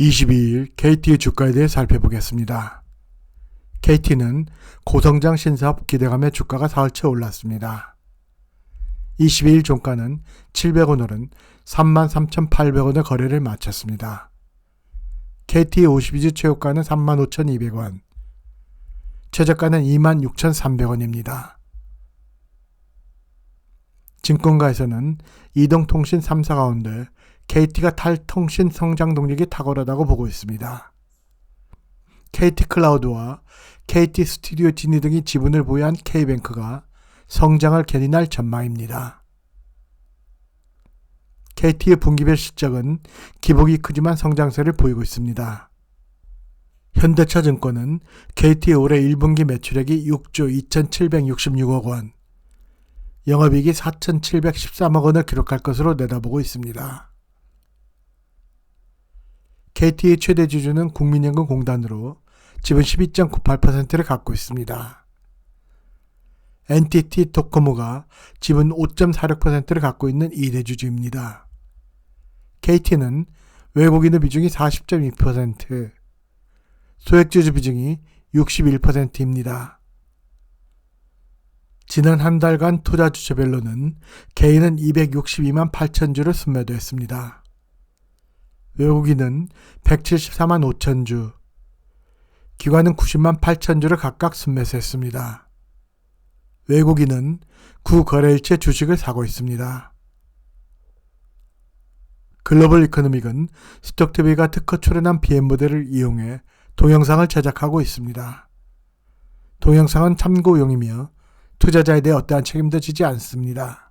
22일 KT의 주가에 대해 살펴보겠습니다. KT는 고성장 신사업 기대감에 주가가 사흘째 올랐습니다. 22일 종가는 700원 오른 33,800원의 거래를 마쳤습니다. KT 52주 최고가는 35,200원, 최저가는 26,300원입니다. 증권가에서는 이동통신 3사 가운데 KT가 탈통신 성장 동력이 탁월하다고 보고 있습니다. KT 클라우드와 KT 스튜디오 지니 등이 지분을 보유한 K뱅크가 성장을 견인할 전망입니다. KT의 분기별 실적은 기복이 크지만 성장세를 보이고 있습니다. 현대차증권은 KT의 올해 1분기 매출액이 6조 2,766억 원, 영업이익이 4,713억 원을 기록할 것으로 내다보고 있습니다. KT의 최대 주주는 국민연금공단으로 지분 12.98%를 갖고 있습니다. NTT 도코모가 지분 5.46%를 갖고 있는 2대 주주입니다. KT는 외국인의 비중이 40.2%, 소액주주 비중이 61%입니다. 지난 한 달간 투자 주체별로는 개인은 262만 8천 주를 순매도했습니다. 외국인은 174만 5천 주, 기관은 90만 8천 주를 각각 순매수했습니다. 외국인은 구거래일체 주식을 사고 있습니다. 글로벌 이코노믹은 스톡TV가 특허 출연한 BM 모델을 이용해 동영상을 제작하고 있습니다. 동영상은 참고용이며 투자자에 대해 어떠한 책임도 지지 않습니다.